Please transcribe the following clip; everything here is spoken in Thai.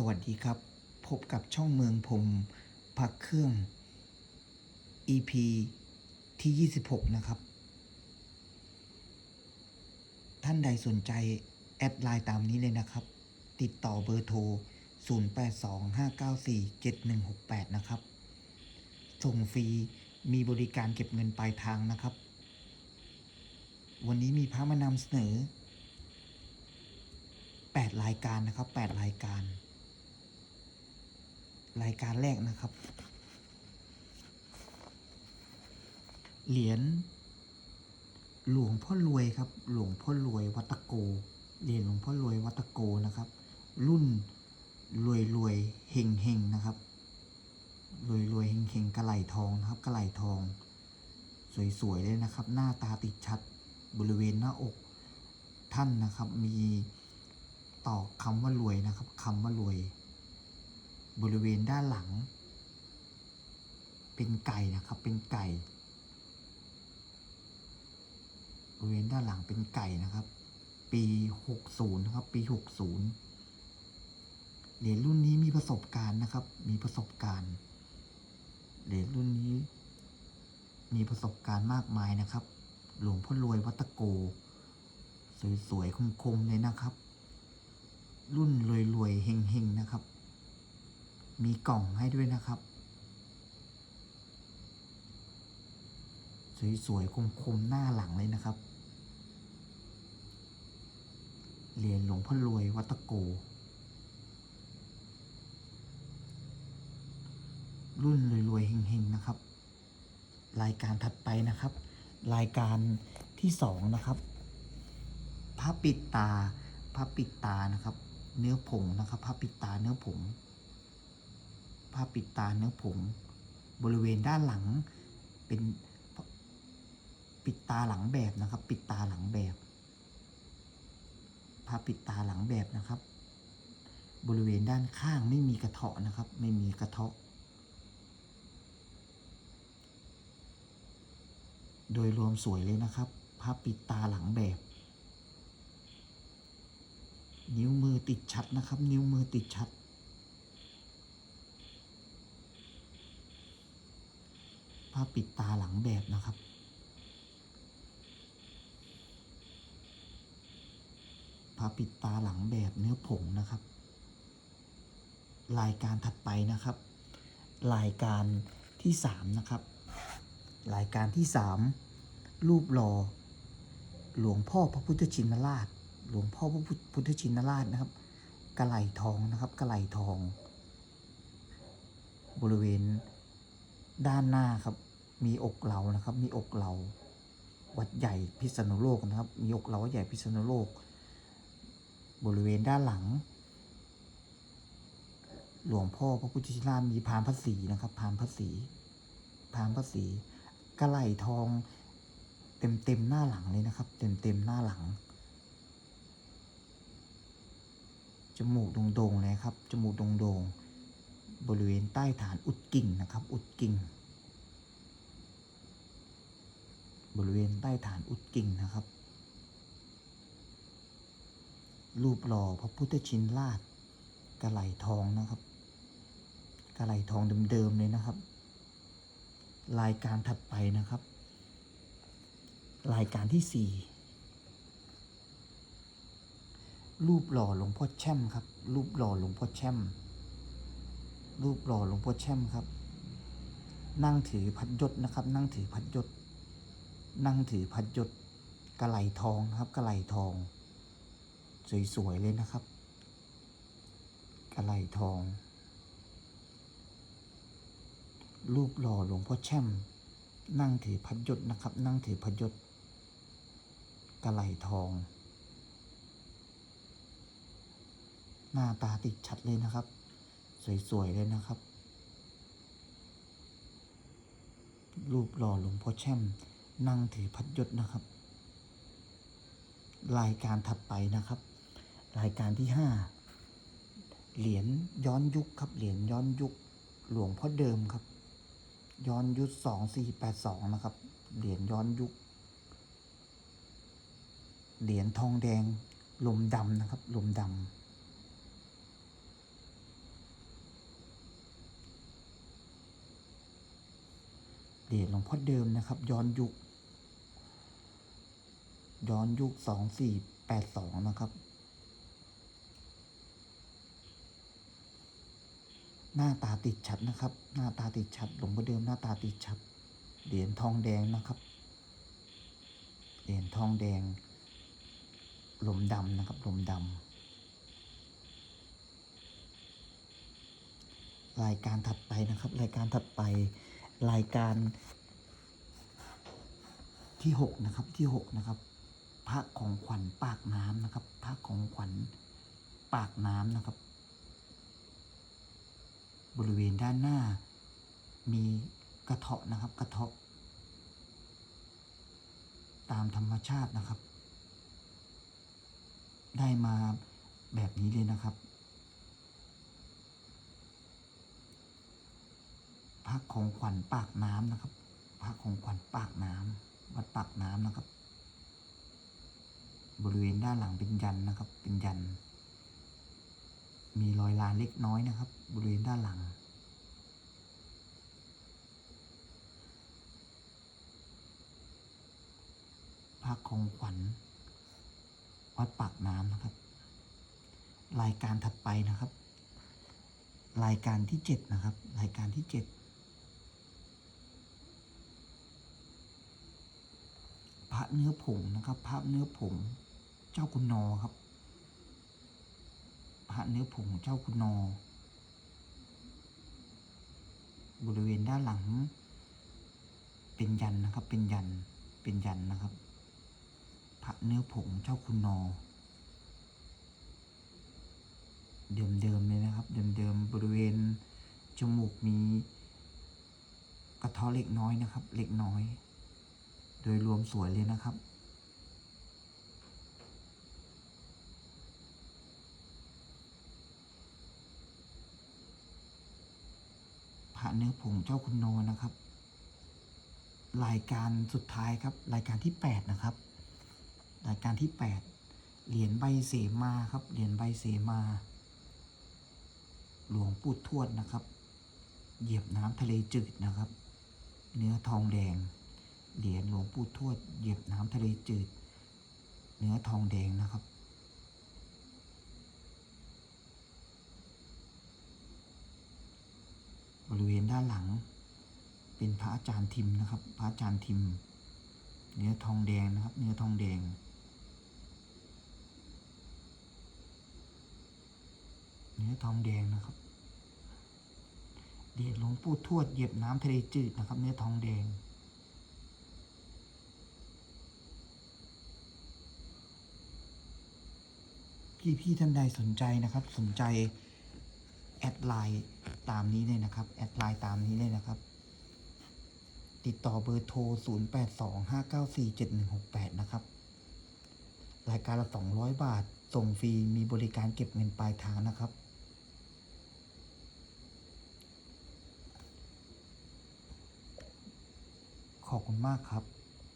สวัสดีครับ พบกับช่องเมืองผมพักเครื่อง EP ที่ 26 นะครับ ท่านใดสนใจ แอดไลน์ตามนี้เลยนะครับ ติดต่อเบอร์โทร 0825947168 นะครับ ส่งฟรีมีบริการเก็บเงินปลายทางนะครับ วันนี้มีพระมานำเสนอ8 รายการนะครับ 8 รายการ รายการแรกนะครับ เหรียญหลวงพ่อรวยครับ หลวงพ่อรวยวัตโก เหรียญหลวงพ่อรวยวัตโกนะครับ รุ่นรวยรวยเฮงเฮงนะครับ รวยรวยเฮงเฮงกระไหลทองนะครับกระไหลทอง สวยๆเลยนะครับ หน้าตาติดชัดบริเวณหน้าอกท่านนะครับมีตอกคำว่ารวยนะครับคำว่ารวย บริเวณด้านหลัง เป็นไก่นะครับ เป็นไก่ บริเวณด้านหลังเป็นไก่นะครับ ปี60นะครับ ปี60เหรียญรุ่นนี้มีประสบการณ์นะครับ มีประสบการณ์เหรียญรุ่นนี้ มีประสบการณ์มากมายนะครับ หลวงพ่อรวยวัตโก สวยๆคมๆเลยนะครับ รุ่นรวยๆเฮงๆนะครับ มีกล่องให้ด้วยนะครับ สวยๆคมๆหน้าหลังเลยนะครับ เหรียญหลวงพ่อรวยวัตโก รุ่นรวยๆเฮงๆนะครับ รายการถัดไปนะครับ รายการที่สองนะครับผ้าปิดตาผ้าปิดตานะครับ เนื้อผงนะครับผ้าปิดตาเนื้อผง ผ้าปิดตาเนื้อผง บริเวณด้านหลังเป็นปิดตาหลังแบบนะครับ ปิดตาหลังแบบผ้าปิดตาหลังแบบนะครับ บริเวณด้านข้างไม่มีกระเทาะนะครับ ไม่มีกระเทาะ โดยรวมสวยเลยนะครับภาปิดตาหลังแบบ นิ้วมือติดชัดนะครับ นิ้วมือติดชัด ภาพ ปิดตาหลังแบบนะครับภาปิดตาหลังแบบเนื้อผงนะครับ รายการถัดไปนะครับ รายการที่สามนะครับ รายการที่สามรูปหล่อหลวงพ่อพระพุทธชินราช หลวงพ่อพระพุทธชินราชนะครับ กระไหลทองนะครับ กระไหลทอง บริเวณด้านหน้าครับ มีอกเหลานะครับ มีอกเหลาวัดใหญ่พิษณุโลกนะครับ มีอกเหลาวัดใหญ่พิษณุโลก บริเวณด้านหลัง หลวงพ่อพระพุทธชินราชมีพานพระศรีนะครับ พานพระศรีพานพระศรีกระไหลทองเต็มเต็มหน้าหลังเลยนะครับ เต็มเต็มหน้าหลังจมูกโด่งๆเลยครับจมูกโด่งๆบริเวณใต้ฐานอุดกิ่งนะครับ อุดกิ่ง บริเวณใต้ฐานอุดกิ่งนะครับ รูปหล่อพระพุทธชินราชกระไหลทองนะครับกระไหลทองเดิมๆเลยนะครับ รายการถัดไปนะครับ รายการที่สี่รูปหล่อหลวงพ่อแช่มครับ รูปหล่อหลวงพ่อแช่ม รูปหล่อหลวงพ่อแช่มครับ นั่งถือพัดยศนะครับ นั่งถือพัดยศ นั่งถือพัดยศกระไหลทองครับกระไหลทอง สวยๆเลยนะครับกระไหลทอง รูปหล่อหลวงพ่อแช่ม นั่งถือพัดยศนะครับ นั่งถือพัดยศกระไหลทอง หน้าตาติดชัดเลยนะครับ สวยๆเลยนะครับ รูปหล่อหลวงพ่อแช่ม นั่งถือพัดยศนะครับ รายการถัดไปนะครับ รายการที่ห้าเหรียญย้อนยุคครับ เหรียญย้อนยุค หลวงพ่อเดิมครับ ย้อนยุคสองสี่แปดสองนะครับ เหรียญย้อนยุค เหรียญทองแดงลมดำนะครับ ลมดำเหรียญหลวงพ่อเดิมนะครับ ย้อนยุค ย้อนยุคสองสี่แปดสองนะครับ หน้าตาติดชัดนะครับ หน้าตาติดชัดหลวงพ่อเดิมหน้าตาติดชัด เหรียญทองแดงนะครับ เหรียญทองแดงหลมดำนะครับหลมดำรายการถัดไปนะครับ รายการถัดไป รายการที่หกนะครับที่หกนะครับ พระของขวัญปากน้ำนะครับ พระของขวัญปากน้ำนะครับ บริเวณด้านหน้า มีกระเทาะนะครับ กระเทาะ ตามธรรมชาตินะครับ ได้มาแบบนี้เลยนะครับพระของขวัญปากน้ำนะครับพระของขวัญปากน้ำวัดปากน้ำนะครับ บริเวณด้านหลังเป็นยันนะครับ เป็นยัน มีรอยลานเล็กน้อยนะครับ บริเวณด้านหลังพระของขวัญ วัดปากน้ำนะครับ รายการถัดไปนะครับ รายการที่เจ็ดนะครับ รายการที่เจ็ดพระเนื้อผงนะครับพระเนื้อผง เจ้าคุณนอครับ พระเนื้อผงเจ้าคุณนอ บริเวณด้านหลัง เป็นยันนะครับ เป็นยัน เป็นยันนะครับ พระเนื้อผงเจ้าคุณนอ เดิมๆเลยนะครับ เดิมๆบริเวณจมูกมีกระเท้อเล็กน้อยนะครับ เล็กน้อย โดยรวมสวยเลยนะครับ พระเนื้อผงเจ้าคุณโนนะครับ รายการสุดท้ายครับ รายการที่ 8 นะครับ รายการที่ 8 เหรียญใบเสมาครับ เหรียญใบเสมา หลวงปู่ทวดนะครับ เหยียบน้ำทะเลจืดนะครับ เนื้อทองแดง เหรียญหลวงปู่ทวด เหยียบน้ำทะเลจืด เนื้อทองแดงนะครับ บริเวณด้านหลัง เป็นพระอาจารย์ทิมนะครับ พระอาจารย์ทิม เนื้อทองแดงนะครับ เนื้อทองแดง เนื้อทองแดงนะครับเหรียญหลวงปู่ทวดเหยียบน้ำทะเลจืดนะครับ เนื้อทองแดงพี่พี่ๆท่านใดสนใจนะครับ สนใจ แอดไลน์ตามนี้เลยนะครับ แอดไลน์ตามนี้เลยนะครับ ติดต่อเบอร์โทร 0825947168 นะครับ รายการละ 200 บาท ส่งฟรี มีบริการเก็บเงินปลายทางนะครับ ขอบคุณมากครับ